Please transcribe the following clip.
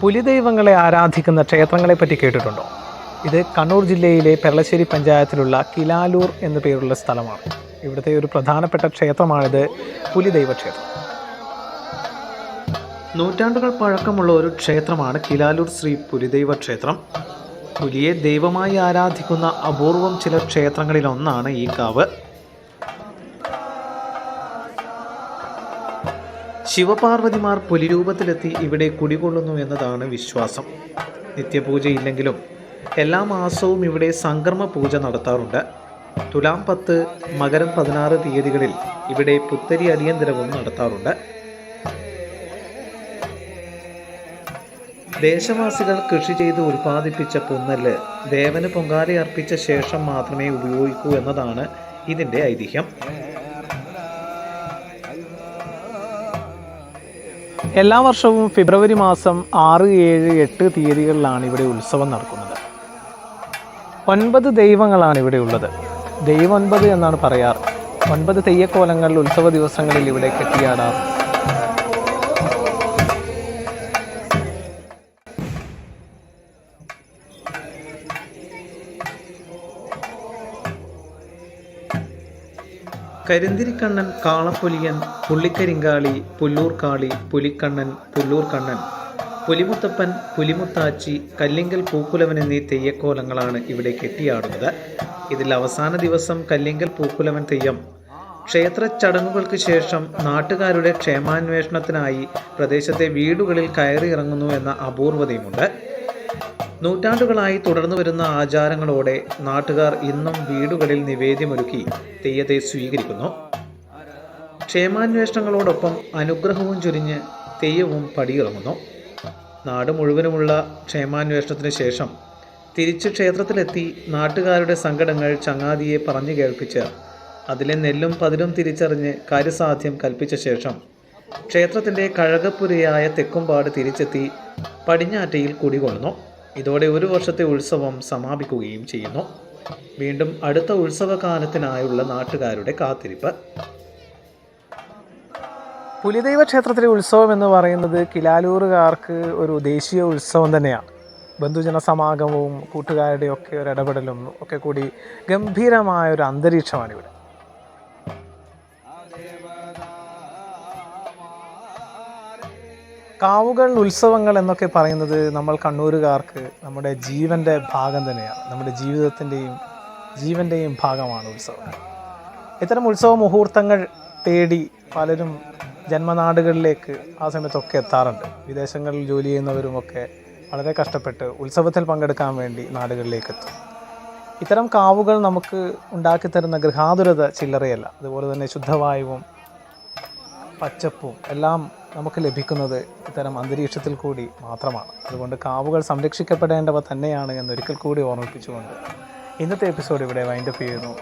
പുലിദൈവങ്ങളെ ആരാധിക്കുന്ന ക്ഷേത്രങ്ങളെ പറ്റി കേട്ടിട്ടുണ്ടോ? ഇത് കണ്ണൂർ ജില്ലയിലെ പെരളശ്ശേരി പഞ്ചായത്തിലുള്ള കിലാലൂർ എന്നു പേരുള്ള സ്ഥലമാണ്. ഇവിടുത്തെ ഒരു പ്രധാനപ്പെട്ട ക്ഷേത്രമാണിത് പുലിദൈവ ക്ഷേത്രം. നൂറ്റാണ്ടുകൾ പഴക്കമുള്ള ഒരു ക്ഷേത്രമാണ് കിലാലൂർ ശ്രീ പുലിദൈവ ക്ഷേത്രം. പുലിയെ ദൈവമായി ആരാധിക്കുന്ന അപൂർവം ചില ക്ഷേത്രങ്ങളിലൊന്നാണ് ഈ കാവ്. ശിവപാർവതിമാർ പുലിരൂപത്തിലെത്തി ഇവിടെ കുടികൊള്ളുന്നു എന്നതാണ് വിശ്വാസം. നിത്യപൂജയില്ലെങ്കിലും എല്ലാ മാസവും ഇവിടെ സംക്രമ പൂജ നടത്താറുണ്ട്. തുലാം പത്ത് മകരം പതിനാറ് തീയതികളിൽ ഇവിടെ പുത്തരി അടിയന്തരവും നടത്താറുണ്ട്. ദേശവാസികൾ കൃഷി ചെയ്ത് ഉൽപ്പാദിപ്പിച്ച പുന്നൽ ദേവന് പൊങ്കാലയർപ്പിച്ച ശേഷം മാത്രമേ ഉപയോഗിക്കൂ എന്നതാണ് ഇതിന്റെ ഐതിഹ്യം. എല്ലാ വർഷവും ഫെബ്രുവരി മാസം ആറ് ഏഴ് എട്ട് തീയതികളിലാണ് ഇവിടെ ഉത്സവം നടക്കുന്നത്. ഒൻപത് ദൈവങ്ങളാണ് ഇവിടെ ഉള്ളത്. ദൈവം ഒൻപത് എന്നാണ് പറയാറ്. ഒൻപത് തെയ്യക്കോലങ്ങൾ ഉത്സവ ദിവസങ്ങളിൽ ഇവിടെ കെട്ടിയാടാറ് കരിന്തിരിക്കണ്ണൻ കാളപ്പൊലിയൻ പുള്ളിക്കരിങ്കാളി പുല്ലൂർക്കാളി പുലിക്കണ്ണൻ പുല്ലൂർക്കണ്ണൻ. പുലിമുത്തപ്പൻ പുലിമുത്താച്ചി കല്ലിങ്കൽ പൂക്കുലവൻ എന്നീ തെയ്യക്കോലങ്ങളാണ് ഇവിടെ കെട്ടിയാടുന്നത്. ഇതിൽ അവസാന ദിവസം കല്ലിങ്കൽ പൂക്കുലവൻ തെയ്യം. ക്ഷേത്ര ചടങ്ങുകൾക്ക് ശേഷം നാട്ടുകാരുടെ ക്ഷേമാന്വേഷണത്തിനായി പ്രദേശത്തെ വീടുകളിൽ കയറി ഇറങ്ങുന്നു എന്ന അപൂർവതയുമുണ്ട്. നൂറ്റാണ്ടുകളായി തുടർന്നു വരുന്ന ആചാരങ്ങളോടെ നാട്ടുകാർ ഇന്നും വീടുകളിൽ നിവേദ്യമൊരുക്കി തെയ്യത്തെ സ്വീകരിക്കുന്നു. ക്ഷേമാന്വേഷണങ്ങളോടൊപ്പം അനുഗ്രഹവും ചൊരിഞ്ഞ് തെയ്യവും പടിയിറങ്ങുന്നു. നാട് മുഴുവനുമുള്ള ക്ഷേമാന്വേഷണത്തിന് ശേഷം തിരിച്ച് ക്ഷേത്രത്തിലെത്തി നാട്ടുകാരുടെ സങ്കടങ്ങൾ ചങ്ങാതിയെ പറഞ്ഞു കേൾപ്പിച്ച് അതിലെ നെല്ലും പതിരും തിരിച്ചറിഞ്ഞ് കാര്യസാധ്യം കൽപ്പിച്ച ശേഷം ക്ഷേത്രത്തിന്റെ കഴകപ്പുരയായ തെക്കുംപാട് തിരിച്ചെത്തി പടിഞ്ഞാറ്റയിൽ കുടികൊള്ളുന്നു. ഇതോടെ ഒരു വർഷത്തെ ഉത്സവം സമാപിക്കുകയും ചെയ്യുന്നു. വീണ്ടും അടുത്ത ഉത്സവകാലത്തിനായുള്ള നാട്ടുകാരുടെ കാത്തിരിപ്പ്. പുലിദൈവ ക്ഷേത്രത്തിലെ ഉത്സവം എന്ന് പറയുന്നത് കിലാലൂറുകാർക്ക് ഒരു ദേശീയ ഉത്സവം തന്നെയാണ്. ബന്ധുജന സമാഗമവും കൂട്ടുകാരുടെയും ഒക്കെ ഒരു ഇടപെടലും ഒക്കെ കൂടി ഗംഭീരമായ ഒരു അന്തരീക്ഷമാണ് ഇവിടെ കാവുകൾ ഉത്സവങ്ങൾ എന്നൊക്കെ പറയുന്നത് നമ്മൾ കണ്ണൂരുകാർക്ക് നമ്മുടെ ജീവന്റെ ഭാഗം തന്നെയാണ്. നമ്മുടെ ജീവിതത്തിന്റെയും ജീവന്റെയും ഭാഗമാണ് ഉത്സവങ്ങൾ. ഇത്തരം ഉത്സവ മുഹൂർത്തങ്ങൾ തേടി പലരും ജന്മനാടുകളിലേക്ക് ആ സമയത്തൊക്കെ എത്താറുണ്ട്. വിദേശങ്ങളിൽ ജോലി ചെയ്യുന്നവരുമൊക്കെ വളരെ കഷ്ടപ്പെട്ട് ഉത്സവത്തിൽ പങ്കെടുക്കാൻ വേണ്ടി നാടുകളിലേക്ക് എത്തും. ഇത്തരം കാവുകൾ നമുക്ക് ഉണ്ടാക്കി തരുന്ന ഗൃഹാതുരത ചില്ലറയല്ല. അതുപോലെ തന്നെ ശുദ്ധവായുവും പച്ചപ്പും എല്ലാം നമുക്ക് ലഭിക്കുന്നത് ഇത്തരം അന്തരീക്ഷത്തിൽ കൂടി മാത്രമാണ്. അതുകൊണ്ട് കാവുകൾ സംരക്ഷിക്കപ്പെടേണ്ടവ തന്നെയാണ് എന്നൊരിക്കൽ കൂടി ഓർമ്മിപ്പിച്ചുകൊണ്ട് ഇന്നത്തെ എപ്പിസോഡ് ഇവിടെ വൈൻഡപ്പ് ചെയ്യുന്നു.